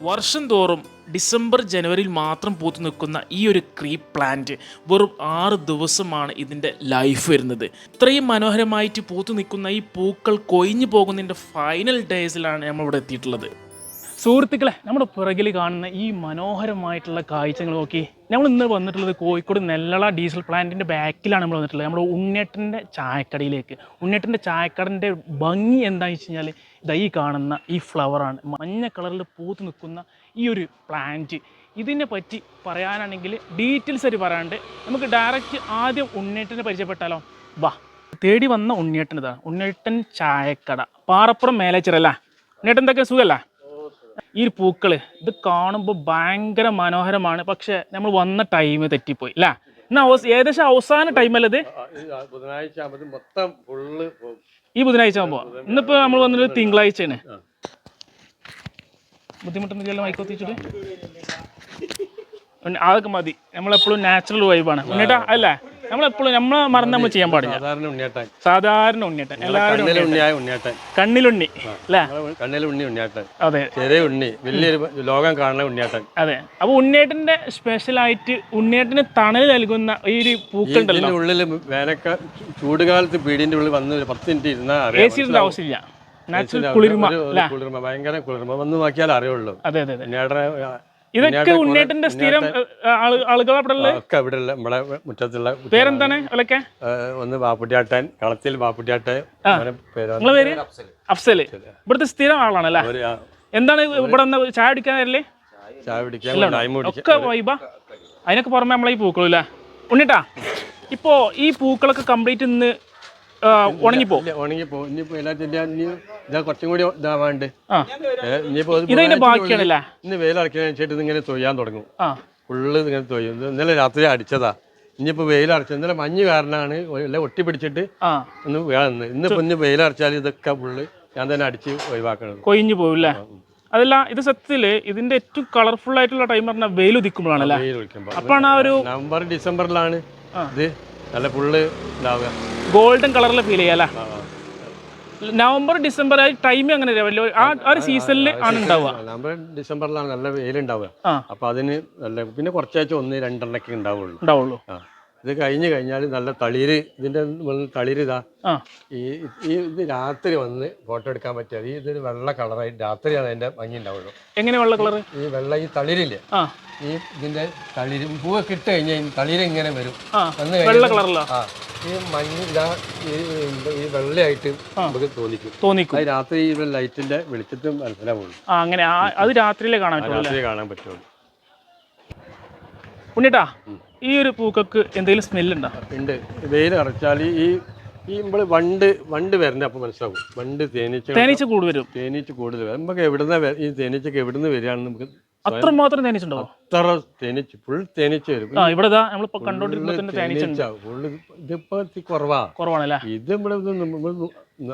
വർഷം തോറും ഡിസംബർ ജനുവരിയിൽ മാത്രം പൂത്തു നിൽക്കുന്ന ഈ ഒരു ക്രീപ്പ് പ്ലാന്റ് വെറും ആറ് ദിവസമാണ് ഇതിന്റെ ലൈഫ് വരുന്നത്. ഇത്രയും മനോഹരമായിട്ട് പൂത്തു നിൽക്കുന്ന ഈ പൂക്കൾ കൊഴിഞ്ഞു പോകുന്നതിന്റെ ഫൈനൽ ഡേയ്സിലാണ് നമ്മളിവിടെ എത്തിയിട്ടുള്ളത്. സുഹൃത്തുക്കളെ നമ്മുടെ പിറകിൽ കാണുന്ന ഈ മനോഹരമായിട്ടുള്ള കാഴ്ചകൾ നോക്കി. നമ്മൾ ഇന്ന് വന്നിട്ടുള്ളത് കോഴിക്കോട് നെല്ലള ഡീസൽ പ്ലാന്റിന്റെ ബാക്കിലാണ് നമ്മൾ വന്നിട്ടുള്ളത്. നമ്മുടെ ഉണ്ണേട്ടന്റെ ചായക്കടയിലേക്ക്. ഉണ്ണേട്ടന്റെ ചായക്കടന്റെ ഭംഗി എന്താണെന്ന് വെച്ച് കഴിഞ്ഞാൽ ഇതാ ഈ കാണുന്ന ഈ ഫ്ലവറാണ് മഞ്ഞ കളറിൽ പൂത്ത് നിൽക്കുന്ന ഈ ഒരു പ്ലാന്റ് ഇതിനെ പറ്റി പറയാനാണെങ്കിൽ ഡീറ്റെയിൽസ് ആയിട്ട് പറയാണ്ട് നമുക്ക് ഡയറക്റ്റ് ആദ്യം ഉണ്ണേട്ടനെ പരിചയപ്പെട്ടാലോ? വാ. തേടി വന്ന ഉണ്ണേട്ടൻ ഇതാണ് ഉണ്ണേട്ടൻ ചായക്കട. പാറപ്പുറം മേലേച്ചിറല്ല ഉണ്ണിയേട്ടൻ എന്തൊക്കെ സുഖമല്ല? ഈ ഒരു പൂക്കൾ ഇത് കാണുമ്പോൾ ഭയങ്കര മനോഹരമാണ്. പക്ഷെ നമ്മൾ വന്ന ടൈം തെറ്റിപ്പോയി അല്ല എന്നാ ഏകദേശം അവസാന ടൈമല്ലത് ബുധനാഴ്ച ആകുമ്പോൾ മൊത്തം ഫുള്ള് ഈ ബുധനാഴ്ച ആകുമ്പോൾ ഇന്നിപ്പോ നമ്മൾ വന്നിട്ട് തിങ്കളാഴ്ചയാണ്. ബുദ്ധിമുട്ടൊന്നുമില്ലല്ലോ മൈക്കൊത്തിച്ചിട്ട് അതൊക്കെ മതി. നമ്മളെപ്പോഴും നാച്ചുറൽ വൈബാണ് ഉണ്ണിയേട്ടാ അല്ലേ? നമ്മളെപ്പോഴും നമ്മളെ മറന്ന് നമ്മൾ ചെയ്യാൻ പാടില്ല. സാധാരണ ഉണ്ണിയാട്ടൻ. സാധാരണ ഉണ്ണിയേട്ടൻ. എല്ലാവരും ഉണ്ണിയായ ഉണ്ണിയാട്ടൻ. കണ്ണിലുണ്ണി അല്ലേ? കണ്ണിലെ ഉണ്ണി ഉണ്ണിയാട്ടൻ. അതെ. ചെറിയ ഉണ്ണി വലിയൊരു ലോകം കാണുന്ന ഉണ്ണിയാട്ടൻ. അതെ. അപ്പൊ ഉണ്ണിയേട്ടന്റെ സ്പെഷ്യൽ ആയിട്ട് ഉണ്ണിയേട്ടന് തണൽ നൽകുന്ന ഈ ഒരു പൂക്കളുണ്ടല്ലോ. ഉള്ളിൽ വേനക്ക ചൂടുകാലത്ത് പീടിന്റെ ഉള്ളിൽ വന്ന് ഒരു പത്ത് മിനിറ്റ് ഇരുന്നാൽ എ സി ആവശ്യമില്ല. നാച്ചുറൽ കുളിർമ കുളിർമ ഭയങ്കര കുളിർമ. വന്ന് നോക്കിയാൽ അറിയുള്ളൂ. അതെ അതെ ഇതൊക്കെ ഉണ്ണേട്ടന്റെ സ്ഥിരം ആളുകൾ അവിടെ ഇവിടെ നമ്മുടെ മുറ്റത്തുള്ള പേരെന്താണ് അവലൊക്കെ ഒന്ന് ബാപ്പുട്ടിയാട്ടൻ കളത്തിൽ ബാപ്പുട്ടിയാട്ടൻ പേര് അഫ്സൽ. ഇവിടുത്തെ സ്ഥിരം ആളാണ് അല്ലേ? എന്താണ് ഇവിടെ ചായ കുടിക്കാൻ വരല്ലേ ചായ പിടിക്കാൻ ഒക്കെ വൈബ അതിനൊക്കെ പുറമെ നമ്മളെ ഈ പൂക്കളും അല്ലേ ഉണ്ണിട്ടാ ഇപ്പോ ഈ പൂക്കളൊക്കെ കംപ്ലീറ്റ് ഇന്ന് ഉണങ്ങിപ്പോ ഉണങ്ങിപ്പോ? ഇല്ല, ഉണങ്ങി പോകും ഇനിയിപ്പോ ഇനി ഇതാ കുറച്ചും കൂടി ഇതാവാണ്ട് ഇതിന്റെ ഇനിയിപ്പോ ബാക്കിയാണല്ലേ? ഇന്ന് വെയിലടക്കുന്നതിനനുസരിച്ചിട്ട് ഇതിങ്ങനെ തൊയ്യാൻ തുടങ്ങും. ഫുള്ള് ഇങ്ങനെ തൊയ്യും. ഇന്നലെ രാത്രി അടിച്ചതാ. ഇനിയിപ്പോൾ വെയിലടച്ചു ഇന്നലെ മഞ്ഞ് കാരണമാണ് എല്ലാം ഒട്ടി പിടിച്ചിട്ട് ഒന്ന് വേണമെന്ന് ഇന്നിപ്പോ ഇന്ന് വെയിലടച്ചാൽ ഇതൊക്കെ ഫുള്ള് ഞാൻ തന്നെ അടിച്ച് ഒഴിവാക്കണം കൊയിഞ്ഞു പോവില്ലേ? അതല്ല ഇത് സത്യത്തിൽ ഇതിന്റെ ഏറ്റവും കളർഫുൾ ആയിട്ടുള്ള ടൈം പറഞ്ഞാൽ വെയിൽ ഉദിക്കുമ്പോഴാണല്ലേ? അപ്പാണ് ആ ഒരു നവംബർ ഡിസംബറിലാണ്. ഇത് നല്ല ഫുള്ള് ഉണ്ടാവുക ഗോൾഡൻ കളറിൽ ഫീൽ ചെയ്യാല്ലേ. നവംബർ ഡിസംബർ ആ ടൈം അങ്ങനെ ആ ഒരു സീസണിൽ ആണ് ഉണ്ടാവുക. നവംബർ ഡിസംബറിലാണ് നല്ല വെയിലുണ്ടാവുക. ഉണ്ടാവുക അപ്പോൾ അതിന് നല്ല പിന്നെ കുറച്ചാഴ്ച ഒന്ന് രണ്ടെണ്ണൊക്കെ ഉണ്ടാവുള്ളൂ. ഉണ്ടാവുള്ളൂ. ഇത് കഴിഞ്ഞു കഴിഞ്ഞാൽ നല്ല തളിര് ഇതിന്റെ തളിര് ഇതാ. ഈ ഈ ഇത് രാത്രി വന്ന് ഫോട്ടോ എടുക്കാൻ പറ്റിയത് ഈ ഇതൊരു വെള്ള കളറായി രാത്രിയാണ് അതിന്റെ ഭംഗി ഉണ്ടാവുള്ളൂ. എങ്ങനെ വെള്ള കളർ ഈ വെള്ള ഈ തളിരില്ലേ? ഈ ഇതിന്റെ തളിര് പൂവൊക്കെ ഇട്ട് കഴിഞ്ഞാൽ തളിരെങ്ങനെ തളിര് ഇങ്ങനെ വരും. വന്ന് വെള്ള കഴിഞ്ഞാൽ കളറിലാ ആ. ഈ മഞ്ഞ ഇതാ ഈ വെള്ളയായിട്ട് നമുക്ക് തോന്നിക്കും. തോന്നിക്കും. അത് രാത്രി ഈ ലൈറ്റിന്റെ വെളിച്ചത്തും മനസ്സിലാവുള്ളൂ ആ അങ്ങനെ. അത് രാത്രിയിലേ കാണാൻ പറ്റുള്ളൂ കാണാൻ പറ്റുള്ളൂ. ഉണ്ണിട്ടാ ഈ ഒരു പൂക്കൾക്ക് എന്തെങ്കിലും സ്മെല്ലുണ്ടോ? ഉണ്ട്. വെയിൽ അറച്ചാൽ ഈ ഈ നമ്മൾ വണ്ട് വണ്ട് വരണ്ട അപ്പോൾ മനസ്സിലാവും. വണ്ട് തേനീച്ച തേനീച്ച കൂടുതൽ വരും. തേനീച്ച കൂടുതൽ വരും. നമുക്ക് എവിടുന്ന ഈ തേനീച്ചക്ക് എവിടുന്ന് വരികയാണെന്ന് നമുക്ക് അത്രമാത്രം അത്ര മാത്രം ഫുൾ തേനീച്ച വരും. ഇവിടെ നമ്മളിപ്പോ ഫുള്ള് ഇതിപ്പോ കുറവാ. കുറവാണല്ലേ? ഇത്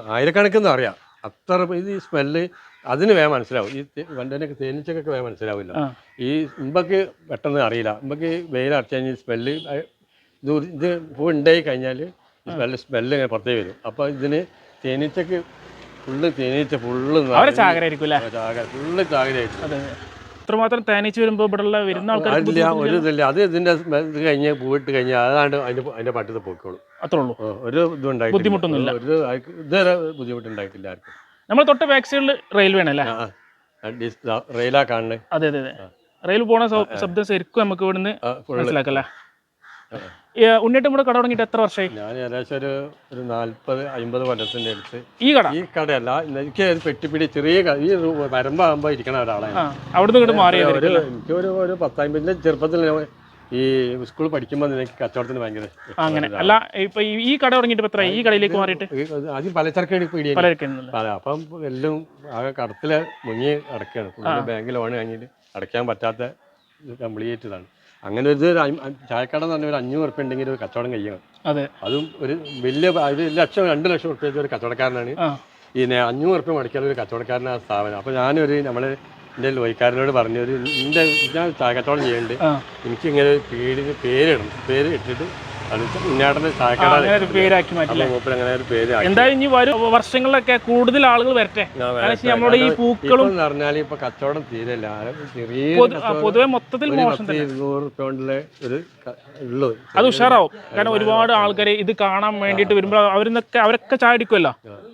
ആയിരക്കണക്കിന് അറിയാം. അത്ര ഇത് ഈ സ്മെല്ല് അതിന് വേ മനസ്സിലാവും. ഈ വണ്ടനൊക്കെ തേനീച്ചക്കൊക്കെ വേ മനസ്സിലാവില്ല. ഈ ഇമ്പക്ക് പെട്ടെന്ന് അറിയില്ല. ഇമ്പക്ക് വെയിൽ അടച്ചു കഴിഞ്ഞാൽ സ്മെല്ല് ഇത് ഇത് പൂ ഉണ്ടായി കഴിഞ്ഞാൽ സ്മെല്ല് സ്മെല്ല് ഇങ്ങനെ പുറത്തേ വരും. അപ്പോൾ ഇതിന് തേനീച്ചക്ക് ഫുള്ള് തേനീച്ച ഫുള്ള് ചാകരായിരിക്കും ഫുള്ള് അതെ. ഇത്രമാത്രം തേനീച്ച് വരുമ്പോൾ ഇവിടെ വരുന്ന ആൾക്കാർ ഒരു ഇതില്ല. അത് ഇതിന്റെ ഇത് കഴിഞ്ഞ് പോയിട്ട് കഴിഞ്ഞാൽ അതാണ്ട് അതിന്റെ അതിന്റെ പട്ടത്ത് പോയിക്കോളും അത്രേ ഉള്ളൂ. ഒരു ഇതുണ്ടായി ബുദ്ധിമുട്ടൊന്നുമില്ല. ഒരു ആർക്ക് ഇതുവരെ ബുദ്ധിമുട്ടുണ്ടായിട്ടില്ല ആർക്കും. നമ്മൾ തൊട്ട ബാക്ക് സൈഡിൽ റെയിൽവേ ആണല്ലേ റെയിലാ കാണുന്നത് അതെ അതെ അതെ. റെയിൽ പോണ ശബ്ദം ശരിക്കും നമുക്ക് ഇവിടുന്ന് മനസ്സിലാക്കല്ലേ ഉണ്ണിട്ട് കൂടെ കട തുടങ്ങിയിട്ട് എത്ര വർഷമായി? ഞാൻ ഏകദേശം ഒരു ഒരു നാല്പത് അമ്പത് കൊല്ലത്തിന്റെ അടുത്ത്. ഈ കട? ഈ കടയല്ല എനിക്ക് ഒരു പെട്ടിപ്പിടി ചെറിയ ഈ വരമ്പാകുമ്പോ ഇരിക്കണ ഒരാളാണ് അവിടുന്ന് ഇങ്ങോട്ട് മാറിയതായിരിക്കും എനിക്ക് ഒരു ഒരു പത്തമ്പതിന്റെ ചെറുപ്പത്തിൽ ഈ സ്കൂൾ പഠിക്കുമ്പോൾ എനിക്ക് കച്ചവടത്തിന് ഭയങ്കര. അങ്ങനെ. അല്ല ഇപ്പൊ ഈ- കട തുടങ്ങിയിട്ട് എത്ര ഈ കടയിലേക്ക് മാറിയിട്ട്? ആദ്യം പലചരക്ക് പീടിയ അപ്പം എല്ലാം ആകെ കടത്തിൽ മുങ്ങി അടക്കാണ്. ബാങ്കിൽ ബാങ്ക് ലോൺ കഴിഞ്ഞിട്ട് അടയ്ക്കാൻ പറ്റാത്ത കംപ്ലീറ്റ് ഇതാണ്. അങ്ങനെ ഒരു ചായക്കട എന്ന് പറഞ്ഞാൽ ഒരു അഞ്ഞൂറ് ഉറുപ്പ്യ ഉണ്ടെങ്കിൽ ഒരു കച്ചവടം കഴിയണം അതെ. അതും ഒരു വലിയ ഒരു ലക്ഷം രണ്ട് ലക്ഷം ഉറുപ്പ്യ ഒരു കച്ചവടക്കാരനാണ്. ഈ അഞ്ഞൂറ് ഉറുപ്പ്യ മടിക്കാൻ ഒരു കച്ചവടക്കാരൻ ആ സ്ഥാപനം. അപ്പോൾ ഞാനൊരു നമ്മൾ എന്റെ ലോയിക്കാരനോട് പറഞ്ഞു ഒരു എന്റെ ഞാൻ ചായ കച്ചവടം ചെയ്യുന്നുണ്ട് എനിക്ക് ഇങ്ങനെ പേര് പേരിടണം. പേര് ഇട്ടിട്ട് അങ്ങനെ ഒരു പേരാക്കി. മാറ്റില്ലേ. എന്തായാലും ഇനി വരും വർഷങ്ങളിലൊക്കെ കൂടുതൽ ആളുകൾ വരട്ടെ. നമ്മുടെ ഈ പൂക്കളും പറഞ്ഞാൽ ഇപ്പൊ കച്ചവടം തീരല്ല. പൊതുവെ മൊത്തത്തിൽ മോശം അത് ഉഷാറാവും. കാരണം ഒരുപാട് ആൾക്കാർ ഇത് കാണാൻ വേണ്ടിയിട്ട് വരുമ്പോൾ അവരിന്നൊക്കെ അവരൊക്കെ ചാടിക്കുമല്ലോ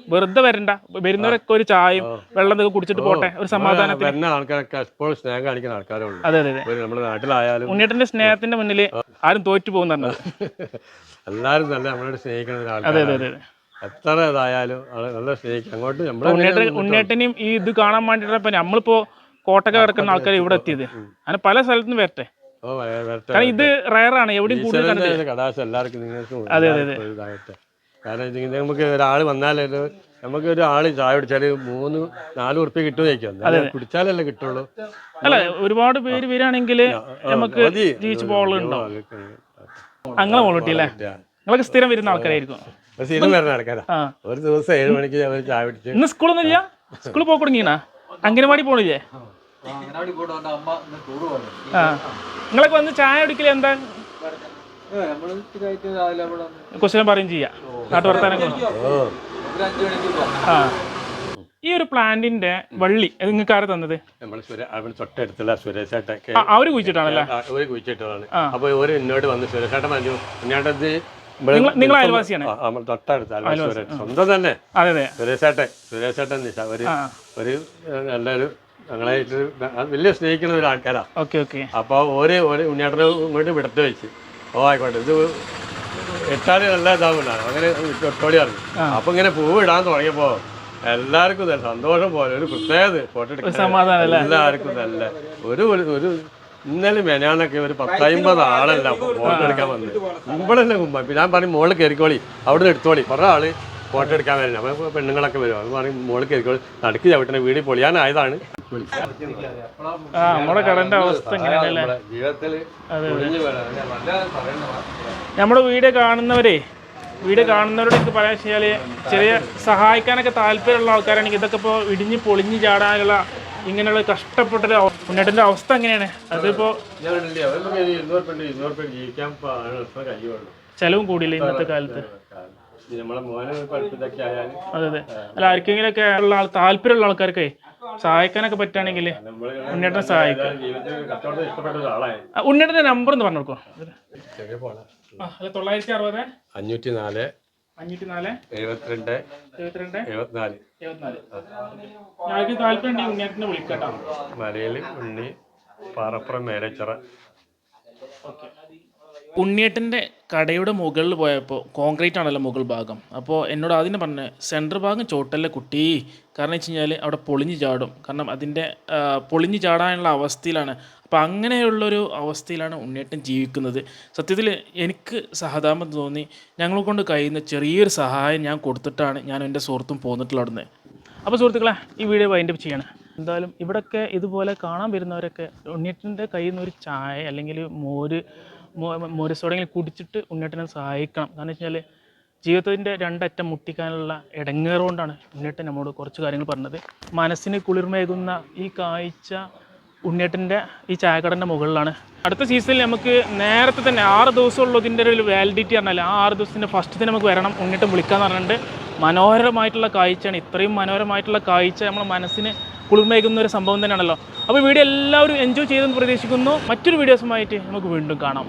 വെറുതെ വരണ്ട. വരുന്നവരൊക്കെ ഒരു ചായയും വെള്ളം ഇതൊക്കെ കുടിച്ചിട്ട് പോട്ടെ. ഒരു സമാധാനത്തിൽ. വരുന്ന ആൾക്കാരൊക്കെ എപ്പോഴും സ്നേഹം കാണിക്കുന്ന അതെ അതെ അതെ. നമ്മുടെ നാട്ടിലായാലും. ഉണ്ണിയേട്ടന്റെ സ്നേഹത്തിന്റെ മുന്നിൽ ആരും തോറ്റു പോകുന്ന എല്ലാവരും നല്ല നമ്മളോട് സ്നേഹിക്കുന്ന അതെ അതെ അതെ അതെ. എത്ര ഇതായാലും നല്ല സ്നേഹിക്കും. അങ്ങോട്ട് ഉണ്ണിയേട്ടനെയും ഈ ഇത് കാണാൻ വേണ്ടിയിട്ട് നമ്മളിപ്പോ കോട്ടക്ക കിടക്കുന്ന ആൾക്കാർ ഇവിടെ എത്തിയത്. അങ്ങനെ പല സ്ഥലത്തും വരട്ടെ. കാരണം ഇത് റയറാണ് എവിടെയും കൂടുതൽ കടാശം എല്ലാവർക്കും നിങ്ങൾക്കും അതെ, അതെ, ഇതാകട്ടെ. കാരണം ഇതിങ്ങനെ നമുക്ക് ഒരാൾ വന്നാലേ നമുക്ക് ഒരു ആൾ ചായ കുടിച്ചാൽ മൂന്ന് നാല് ഉറുപ്പ്യ കിട്ടുമായിരിക്കും കുടിച്ചാലല്ലേ കിട്ടുള്ളൂ. അല്ല ഒരുപാട് പേര് വരാണെങ്കിൽ നമുക്ക്. ജീവിച്ചു പോകാനുണ്ടോ അങ്ങനെ മോളിട്ടില്ലേ നിങ്ങളൊക്കെ സ്ഥിരം വരുന്ന ആൾക്കാരായിരിക്കും. ഒരു സ്ഥിരം വരുന്ന ആൾക്കാരാ. ഒരു ദിവസം ഏഴ് മണിക്ക് അവർ ചായ കുടിച്ചു ഇന്ന് സ്കൂളൊന്നും ഇല്ല സ്കൂളിൽ പോയി തുടങ്ങിയാ അംഗനവാടി പോണില്ലേ? നിങ്ങളൊക്കെ വന്ന് ചായ കുടിക്കൽ എന്താ? ക്വസ്റ്റ്യൻ പറയും ചെയ്യാം. നാട്ടുവർത്താനങ്ങൾ ഓ ആ. ഈ ഒരു പ്ലാന്റിന്റെ വള്ളി നിങ്ങൾക്ക് ആരെ തന്നത്? തൊട്ടടുത്തുള്ള സുരേഷേട്ട അവർ കുഴിച്ചിട്ടാണല്ലേ? അവർ കുഴിച്ചിട്ടതാണ്. അപ്പൊ ഒരു എന്നോട് വന്ന് സുരേഷേട്ടൻ പറഞ്ഞു ഞാനത് നിങ്ങൾ നിങ്ങൾ അയൽവാസിയാണ്? തൊട്ടടുത്ത് സ്വന്തം തന്നെ. അതെ അതെ. സുരേഷേട്ടൻ സുരേഷേട്ടൻ ഒരു ഒരു നല്ലൊരു ഞങ്ങളായിട്ട് വലിയ സ്നേഹിക്കുന്ന ഒരു ആൾക്കാരാ. Okay okay. അപ്പോൾ ഒരു ഒരു ഉണ്ണിയേട്ടനെ ഇങ്ങോട്ട് വിടത്ത് വെച്ച്. ഓ ആയിക്കോട്ടെ. ഇത് ഇട്ടാൽ നല്ല ഇതാവില്ല അങ്ങനെ പറഞ്ഞു അപ്പൊ ഇങ്ങനെ പൂവ് ഇടാൻ തുടങ്ങിയപ്പോ എല്ലാവർക്കും തന്നെ സന്തോഷം പോലെ ഒരു പ്രത്യേകത ഫോട്ടോ എടുക്കാൻ. എല്ലാവർക്കും നല്ല ഒരു ഒരു- ഇന്നലെ മെനാന്നൊക്കെ ഒരു പത്തമ്പത് ആളല്ല ഫോട്ടോ എടുക്കാൻ വന്നത് ഇവിടെ തന്നെ കുമ്പ ഞാൻ പറഞ്ഞു മോളിൽ കയറിക്കോളി അവിടെ നിന്ന് എടുത്തോളി. കുറേ ആൾ ഫോട്ടോ എടുക്കാൻ വരുന്നത് അപ്പോൾ പെണ്ണുങ്ങളൊക്കെ വരും. അത് പറയും മോൾ കേൾക്കും നടുക്ക് ചവിട്ടണ വീട് പൊളിയാനായതാണ്. നമ്മുടെ കടന്റെ അവസ്ഥ നമ്മുടെ വീഡിയോ കാണുന്നവരെ വീട് കാണുന്നവരോട് എനിക്ക് പറയാൻ വെച്ചാൽ ചെറിയ സഹായിക്കാനൊക്കെ താല്പര്യമുള്ള ആൾക്കാരാണെങ്കിൽ ഇതൊക്കെ ഇപ്പോൾ ഇടിഞ്ഞ് പൊളിഞ്ഞ് ചാടാനുള്ള ഇങ്ങനെയുള്ള കഷ്ടപ്പെട്ട അവ- അവസ്ഥ എങ്ങനെയാണ്? അതിപ്പോ ചിലവും കൂടിയില്ല ഇന്നത്തെ കാലത്ത്? അതെ അതെ. അല്ല ആർക്കെങ്കിലും ആർക്കെങ്കിലൊക്കെ ഉള്ള ആൾ താല്പര്യമുള്ള ആൾക്കാർക്ക് സഹായിക്കാനൊക്കെ പറ്റുകയാണെങ്കിൽ ഉണ്ണേട്ടനെ സഹായിക്കാം. ആ, നമ്പർ ഒന്ന് പറഞ്ഞു കൊടുക്കോ. അല്ല തൊള്ളായിരത്തി അറുപത്. അഞ്ഞൂറ്റി നാല് അഞ്ഞൂറ്റി നാല് എഴുപത്തിരണ്ട്. എഴുപത്തിരണ്ട്. എഴുപത്തിനാല്. എഴുപത്തിനാല്. ഞങ്ങൾക്ക് താല്പര്യം ഉണ്ടെങ്കിൽ വിളിക്കട്ടോ മലയിൽ ഉണ്ണി പാറപ്പുറം മേലച്ചിറ. ഉണ്ണിയേട്ടന്റെ കടയുടെ മുകളിൽ പോയപ്പോൾ കോൺക്രീറ്റ് ആണല്ലോ മുകൾ ഭാഗം. അപ്പോൾ എന്നോട് ആദ്യം പറഞ്ഞ സെന്റർ ഭാഗം ചോട്ടല്ലേ കുട്ടി? കാരണം വെച്ച് കഴിഞ്ഞാൽ അവിടെ പൊളിഞ്ഞു ചാടും. കാരണം അതിന്റെ പൊളിഞ്ഞ് ചാടാനുള്ള അവസ്ഥയിലാണ്. അപ്പോൾ അങ്ങനെയുള്ളൊരു അവസ്ഥയിലാണ് ഉണ്ണിയേട്ടൻ ജീവിക്കുന്നത്. സത്യത്തിൽ എനിക്ക് സഹതാപം തോന്നി. ഞങ്ങളെ കൊണ്ട് കഴിയുന്ന ചെറിയൊരു സഹായം ഞാൻ കൊടുത്തിട്ടാണ് ഞാൻ എന്റെ സുഹൃത്തും പോന്നിട്ടുള്ള അവിടുന്ന്. അപ്പോൾ സുഹൃത്തുക്കളെ ഈ വീഡിയോ വൈൻഡപ്പ് ചെയ്യണം. എന്തായാലും ഇവിടെയൊക്കെ ഇതുപോലെ കാണാൻ വരുന്നവരൊക്കെ ഉണ്ണിയേട്ടന്റെ കയ്യിൽ നിന്ന് ഒരു ചായ അല്ലെങ്കിൽ മോര് മോര് സോടെങ്കിലും കുടിച്ചിട്ട് ഉണ്ണിയേട്ടനെ സഹായിക്കണം. കാരണം വെച്ചാൽ ജീവിതത്തിന്റെ രണ്ടറ്റം മുട്ടിക്കാനുള്ള ഇടങ്ങേറുകൊണ്ടാണ് ഉണ്ണിയേട്ടൻ നമ്മോട് കുറച്ച് കാര്യങ്ങൾ പറഞ്ഞത്. മനസ്സിന് കുളിർമേകുന്ന ഈ കാഴ്ച ഉണ്ണിയേട്ടന്റെ ഈ ചായക്കടന്റെ മുകളിലാണ്. അടുത്ത സീസണിൽ നമുക്ക് നേരത്തെ തന്നെ ആറ് ദിവസമുള്ള ഇതിന്റെ ഒരു വാലിഡിറ്റി പറഞ്ഞാൽ ആ ആറ് ദിവസത്തിന്റെ ഫസ്റ്റ് തന്നെ നമുക്ക് വരണം ഉണ്ണിയേട്ടൻ വിളിക്കാമെന്ന് പറഞ്ഞിട്ടുണ്ട്. മനോഹരമായിട്ടുള്ള കാഴ്ചയാണ്. ഇത്രയും മനോഹരമായിട്ടുള്ള കാഴ്ച നമ്മുടെ മനസ്സിന് കുളിർമേകുന്ന ഒരു സംഭവം തന്നെയാണല്ലോ. അപ്പോൾ വീഡിയോ എല്ലാവരും എൻജോയ് ചെയ്തെന്ന് പ്രതീക്ഷിക്കുന്നു. മറ്റൊരു വീഡിയോസുമായിട്ട് നമുക്ക് വീണ്ടും കാണാം.